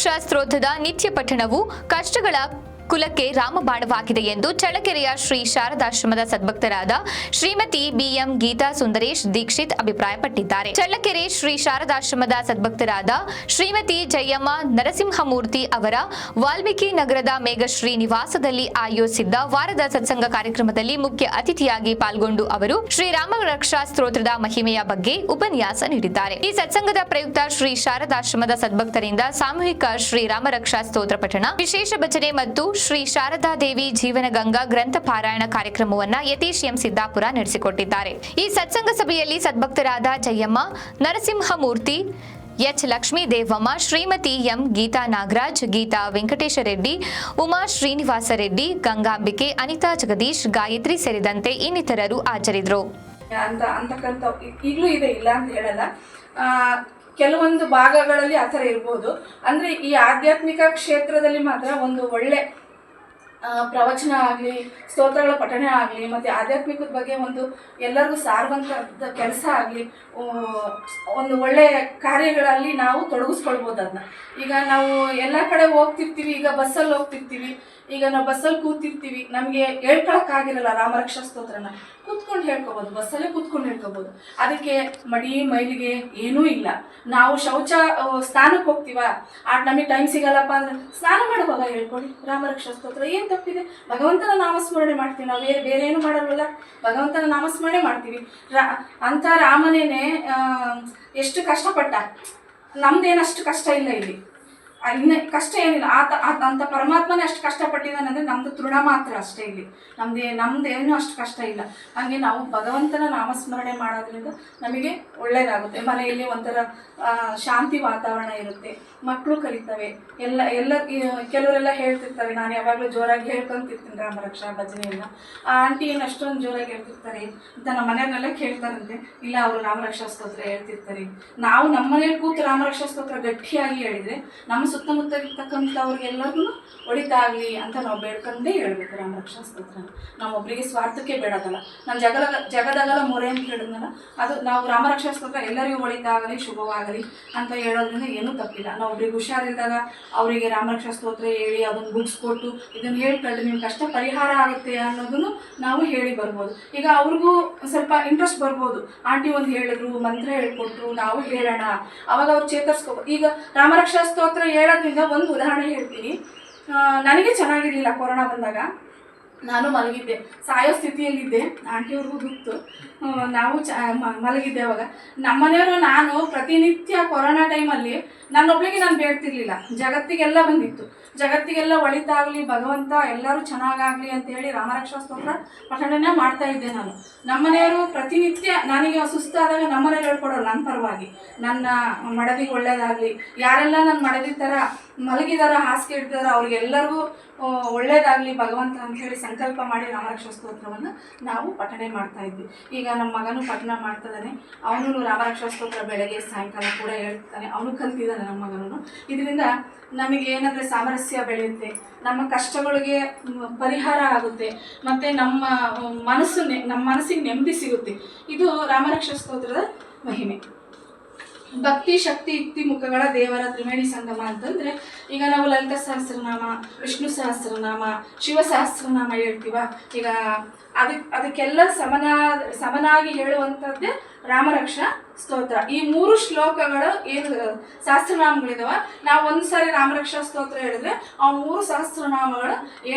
ಸ್ತೋತ್ರದ ನಿತ್ಯ ಪಠಣವು ಕಷ್ಟಗಳ ಕುಲಕ್ಕೆ ರಾಮಬಾಣವಾಗಿದೆ ಎಂದು ಚಳ್ಳಕೆರೆಯ ಶ್ರೀ ಶಾರದಾಶ್ರಮದ ಸದ್ಭಕ್ತರಾದ ಶ್ರೀಮತಿ ಬಿಎಂ ಗೀತಾ ಸುಂದರೇಶ್ ದೀಕ್ಷಿತ್ ಅಭಿಪ್ರಾಯಪಟ್ಟಿದ್ದಾರೆ. ಚಳ್ಳಕೆರೆ ಶ್ರೀ ಶಾರದಾಶ್ರಮದ ಸದ್ಭಕ್ತರಾದ ಶ್ರೀಮತಿ ಜಯಮ್ಮ ನರಸಿಂಹಮೂರ್ತಿ ಅವರ ವಾಲ್ಮೀಕಿ ನಗರದ ಮೇಘಶ್ರೀ ನಿವಾಸದಲ್ಲಿ ಆಯೋಜಿಸಿದ್ದ ವಾರದ ಸತ್ಸಂಗ ಕಾರ್ಯಕ್ರಮದಲ್ಲಿ ಮುಖ್ಯ ಅತಿಥಿಯಾಗಿ ಪಾಲ್ಗೊಂಡು ಅವರು ಶ್ರೀರಾಮ ರಕ್ಷಾ ಸ್ತೋತ್ರದ ಮಹಿಮೆಯ ಬಗ್ಗೆ ಉಪನ್ಯಾಸ ನೀಡಿದ್ದಾರೆ. ಈ ಸತ್ಸಂಗದ ಪ್ರಯುಕ್ತ ಶ್ರೀ ಶಾರದಾಶ್ರಮದ ಸದ್ಭಕ್ತರಿಂದ ಸಾಮೂಹಿಕ ಶ್ರೀರಾಮ ರಕ್ಷಾ ಸ್ತೋತ್ರ ಪಠಣ, ವಿಶೇಷ ಭಜನೆ ಮತ್ತು ಶ್ರೀ ಶಾರದಾ ದೇವಿ ಜೀವನ ಗಂಗಾ ಗ್ರಂಥ ಪಾರಾಯಣ ಕಾರ್ಯಕ್ರಮವನ್ನ ಯತೀಶ್ ಎಂ ಸಿದ್ದಾಪುರ ನಡೆಸಿಕೊಟ್ಟಿದ್ದಾರೆ. ಈ ಸತ್ಸಂಗ ಸಭೆಯಲ್ಲಿ ಸದ್ಭಕ್ತರಾದ ಜಯಮ್ಮ, ನರಸಿಂಹಮೂರ್ತಿ, ಎಚ್ ಲಕ್ಷ್ಮೀ ದೇವಮ್ಮ ಶ್ರೀಮತಿ ಎಂ ಗೀತಾ ನಾಗರಾಜ್, ಗೀತಾ ವೆಂಕಟೇಶ ರೆಡ್ಡಿ, ಉಮಾ ಶ್ರೀನಿವಾಸ ರೆಡ್ಡಿ, ಗಂಗಾಂಬಿಕೆ, ಅನಿತಾ ಜಗದೀಶ್, ಗಾಯತ್ರಿ ಸೇರಿದಂತೆ ಇನ್ನಿತರರು ಹಾಜರಿದ್ದರು. ಅಂತ ಅಂತಕ್ಕಂಥ ಈಗಲೂ ಇದೆ ಇಲ್ಲ ಅಂತ ಹೇಳಲ್ಲ. ಕೆಲವೊಂದು ಭಾಗಗಳಲ್ಲಿ ಆ ಥರ ಇರ್ಬೋದು. ಅಂದರೆ ಈ ಆಧ್ಯಾತ್ಮಿಕ ಕ್ಷೇತ್ರದಲ್ಲಿ ಮಾತ್ರ ಒಂದು ಒಳ್ಳೆ ಪ್ರವಚನ ಆಗಲಿ, ಸ್ತೋತ್ರಗಳ ಪಠಣೆ ಆಗಲಿ, ಮತ್ತು ಆಧ್ಯಾತ್ಮಿಕದ ಬಗ್ಗೆ ಒಂದು ಎಲ್ಲರಿಗೂ ಸಾರುವಂಥದ್ದು ಕೆಲಸ ಆಗಲಿ ಒಂದು ಒಳ್ಳೆಯ ಕಾರ್ಯಗಳಲ್ಲಿ ನಾವು ತೊಡಗಿಸ್ಕೊಳ್ಬೋದು ಅದನ್ನ ಈಗ ನಾವು ಎಲ್ಲ ಕಡೆ ಹೋಗ್ತಿರ್ತೀವಿ, ಈಗ ಬಸ್ಸಲ್ಲಿ ಹೋಗ್ತಿರ್ತೀವಿ ಈಗ ನಾವು ಬಸ್ಸಲ್ಲಿ ಕೂತಿರ್ತೀವಿ, ನಮಗೆ ಹೇಳ್ಕೊಳಕ್ಕಾಗಿರಲ್ಲ ರಾಮರಕ್ಷಾ ಸ್ತೋತ್ರನ. ಕೂತ್ಕೊಂಡು ಹೇಳ್ಕೊಬೋದು, ಬಸ್ಸಲ್ಲೇ ಕೂತ್ಕೊಂಡು ಹೇಳ್ಕೊಬೋದು. ಅದಕ್ಕೆ ಮಡಿ ಮೈಲಿಗೆ ಏನೂ ಇಲ್ಲ. ನಾವು ಶೌಚ ಸ್ನಾನಕ್ಕೆ ಹೋಗ್ತೀವ? ಆ, ನಮಗೆ ಟೈಮ್ ಸಿಗಲ್ಲಪ್ಪ ಅಂದ್ರೆ ಸ್ನಾನ ಮಾಡುವಾಗ ಹೇಳ್ಕೊಳ್ಳಿ ರಾಮರಕ್ಷಾ ಸ್ತೋತ್ರ, ಏನು ತಪ್ಪಿದೆ? ಭಗವಂತನ ನಾಮಸ್ಮರಣೆ ಮಾಡ್ತೀವಿ, ನಾವು ಬೇರೆ ಬೇರೆ ಏನು ಮಾಡಲ್ವಲ್ಲ? ಭಗವಂತನ ನಾಮಸ್ಮರಣೆ ಮಾಡ್ತೀವಿ. ರಾ ಅಂಥ ರಾಮನೇನೆ ಎಷ್ಟು ಕಷ್ಟಪಟ್ಟ. ನಮ್ದೇನಷ್ಟು ಕಷ್ಟ ಇಲ್ಲ ಇಲ್ಲಿ. ಇನ್ನ ಕಷ್ಟ ಏನಿಲ್ಲ. ಆತ ಆತ ಅಂತ ಪರಮಾತ್ಮನೇ ಅಷ್ಟು ಕಷ್ಟಪಟ್ಟಿದ್ದಾನೆ ಅಂದರೆ ನಮ್ದು ತೃಣ ಮಾತ್ರ ಅಷ್ಟೇ ಇಲ್ಲಿ. ನಮ್ದೇ ನಮ್ದೇನು ಅಷ್ಟು ಕಷ್ಟ ಇಲ್ಲ. ಹಂಗೆ ನಾವು ಭಗವಂತನ ನಾಮಸ್ಮರಣೆ ಮಾಡೋದ್ರಿಂದ ನಮಗೆ ಒಳ್ಳೇದಾಗುತ್ತೆ. ಮನೆಯಲ್ಲಿ ಒಂಥರ ಶಾಂತಿ ವಾತಾವರಣ ಇರುತ್ತೆ. ಮಕ್ಕಳು ಕಲಿತವೆ. ಎಲ್ಲ ಎಲ್ಲ ಕೆಲವರೆಲ್ಲ ಹೇಳ್ತಿರ್ತಾರೆ. ನಾನು ಯಾವಾಗಲೂ ಜೋರಾಗಿ ಹೇಳ್ಕೊಂತಿರ್ತೀನಿ ರಾಮರಕ್ಷಾ ಭಜನೆಯನ್ನ. ಆ ಆಂಟಿ ಏನು ಅಷ್ಟೊಂದು ಜೋರಾಗಿ ಹೇಳ್ತಿರ್ತಾರೆ. ಅಂತ ನಮ್ಮ ಮನೆಯವ್ರನ್ನೆಲ್ಲ ಕೇಳ್ತಾರಂತೆ. ಇಲ್ಲ, ಅವರು ರಾಮರಕ್ಷಾ ಸ್ತೋತ್ರ ಹೇಳ್ತಿರ್ತಾರೆ. ನಾವು ನಮ್ಮ ಮನೇಲಿ ಕೂತು ರಾಮರಕ್ಷಾ ಸ್ತೋತ್ರ ಗಟ್ಟಿಯಾಗಿ ಹೇಳಿದ್ರೆ ನಮ್ಮ ಸುತ್ತಮುತ್ತ ಇರ್ತಕ್ಕಂಥವ್ರಿಗೆಲ್ಲರಿಗೂ ಒಳಿತಾಗಲಿ ಅಂತ ನಾವು ಬೇಡ್ಕೊಂಡೇ ಹೇಳ್ಬೇಕು ರಾಮರಕ್ಷಾ ಸ್ತೋತ್ರ ನಾವು ಒಬ್ಬರಿಗೆ ಸ್ವಾರ್ಥಕ್ಕೆ ಬೇಡದಲ್ಲ ನಮ್ಮ ಜಗದ ಜಗದಗಲ ಮೊರೆ ಅಂತ ಹೇಳಿದ್ನಲ್ಲ, ಅದು ನಾವು ರಾಮರಕ್ಷಾ ಸ್ತೋತ್ರ ಎಲ್ಲರಿಗೂ ಒಳಿತಾಗಲಿ, ಶುಭವಾಗಲಿ ಅಂತ ಹೇಳೋದ್ರಿಂದ ಏನೂ ತಪ್ಪಿಲ್ಲ. ನಾವು ಒಬ್ರಿಗೆ ಹುಷಾರಿದ್ದಾಗ ಅವರಿಗೆ ರಾಮರಕ್ಷಾ ಸ್ತೋತ್ರ ಹೇಳಿ ಅದನ್ನು ಬುಕ್ಸ್ ಕೊಟ್ಟು ಇದನ್ನು ಹೇಳ್ಕೊಳ್ಳಿ ನಿಮ್ಮ ಕಷ್ಟ ಪರಿಹಾರ ಆಗುತ್ತೆ ಅನ್ನೋದನ್ನು ನಾವು ಹೇಳಿ ಬರ್ಬೋದು. ಈಗ ಅವ್ರಿಗೂ ಸ್ವಲ್ಪ ಇಂಟ್ರೆಸ್ಟ್ ಬರ್ಬೋದು. ಆಂಟಿ ಒಂದು ಹೇಳಿದ್ರು, ಮಂತ್ರ ಹೇಳ್ಕೊಟ್ರು, ನಾವು ಹೇಳೋಣ. ಅವಾಗ ಅವ್ರು ಚೇತರಿಸ್ಕೋಬೋದು ಈಗ ರಾಮರಕ್ಷಾ ಸ್ತೋತ್ರ ಹೇಳೋದ್ರಿಂದ ಒಂದು ಉದಾಹರಣೆ ಹೇಳ್ತೀನಿ. ನನಗೆ ಚೆನ್ನಾಗಿರಲಿಲ್ಲ ಕೊರೋನಾ ಬಂದಾಗ. ನಾನು ಮಲಗಿದ್ದೆ. ಸಾಯೋ ಸ್ಥಿತಿಯಲ್ಲಿದ್ದೆ. ಆಂಟಿಯವ್ರಿಗೂ ಗೊತ್ತು. ನಾವು ಚ ಮಲಗಿದ್ದೆ ಅವಾಗ. ನಮ್ಮನೆಯವರು ನಾನು ಪ್ರತಿನಿತ್ಯ ಕೊರೋನಾ ಟೈಮಲ್ಲಿ ನನ್ನೊಬ್ಳಿಗೆ ನಾನು ಬೇಡ್ತಿರ್ಲಿಲ್ಲ. ಜಗತ್ತಿಗೆಲ್ಲ ಬಂದಿತ್ತು. ಜಗತ್ತಿಗೆಲ್ಲ ಒಳಿತಾಗಲಿ, ಭಗವಂತ ಎಲ್ಲರೂ ಚೆನ್ನಾಗಾಗಲಿ ಅಂತೇಳಿ ರಾಮರಕ್ಷಾ ಸ್ತೋತ್ರ ಪಠಣನೇ ಮಾಡ್ತಾ ಇದ್ದೆ ನಾನು. ನಮ್ಮನೆಯವರು ಪ್ರತಿನಿತ್ಯ ನನಗೆ ಸುಸ್ತಾದಾಗ ನಮ್ಮನೇಲಿ ಹೇಳ್ಕೊಡೋರು ನನ್ನ ಪರವಾಗಿ. ನನ್ನ ಮಡದಿಗೆ ಒಳ್ಳೆಯದಾಗಲಿ ಯಾರೆಲ್ಲ ನನ್ನ ಮಡದಿ ಥರ ಮಲಗಿದಾರ, ಹಾಸಿಗೆ ಇಡ್ತಾರ ಅವ್ರಿಗೆಲ್ಲರಿಗೂ ಒಳ್ಳೇದಾಗಲಿ ಭಗವಂತ ಅಂತ ಹೇಳಿ ಸಂಕಲ್ಪ ಮಾಡಿ ರಾಮರಕ್ಷಾ ಸ್ತೋತ್ರವನ್ನು ನಾವು ಪಠನೆ ಮಾಡ್ತಾ ಇದ್ವಿ. ಈಗ ನಮ್ಮ ಮಗನು ಪಠಣ ಮಾಡ್ತಿದ್ದಾನೆ ಅವನು ರಾಮರಕ್ಷ ಸ್ತೋತ್ರ ಬೆಳಗ್ಗೆ, ಸಾಯಂಕಾಲ ಕೂಡ ಹೇಳ್ತಾನೆ. ಅವನು ಕಲ್ತಿದ್ದಾನೆ ನಮ್ಮ ಮಗನೂ ಇದರಿಂದ ನಮಗೆ ಏನಂದರೆ ಸಾಮರಸ್ಯ ಬೆಳೆಯುತ್ತೆ, ನಮ್ಮ ಕಷ್ಟಗಳಿಗೆ ಪರಿಹಾರ ಆಗುತ್ತೆ, ಮತ್ತು ನಮ್ಮ ಮನಸ್ಸು ನಮ್ಮ ಮನಸ್ಸಿಗೆ ನೆಮ್ಮದಿ ಸಿಗುತ್ತೆ. ಇದು ರಾಮರಕ್ಷಸ್ತೋತ್ರದ ಮಹಿಮೆ. ಭಕ್ತಿ, ಶಕ್ತಿ, ಯುಕ್ತಿ ಮುಖಗಳ ದೇವರ ತ್ರಿವೇಣಿ ಸಂಗಮ ಅಂತಂದ್ರೆ ಈಗ ನಾವು ಲಲಿತ ಸಹಸ್ರನಾಮ, ವಿಷ್ಣು ಸಹಸ್ರನಾಮ, ಶಿವ ಸಹಸ್ರನಾಮ ಹೇಳ್ತೀವ. ಈಗ ಅದಕ್ಕೆ ಅದಕ್ಕೆಲ್ಲ ಸಮನ, ಸಮನಾಗಿ ಹೇಳುವಂಥದ್ದೇ ರಾಮರಕ್ಷಾ ಸ್ತೋತ್ರ. ಈ ಮೂರು ಶ್ಲೋಕಗಳು ಏನು, ಸಹಸ್ರನಾಮಗಳಿದಾವ. ನಾವು ಒಂದು ಸಾರಿ ರಾಮರಕ್ಷಾ ಸ್ತೋತ್ರ ಹೇಳಿದ್ರೆ ಆ ಮೂರು ಸಹಸ್ರನಾಮಗಳು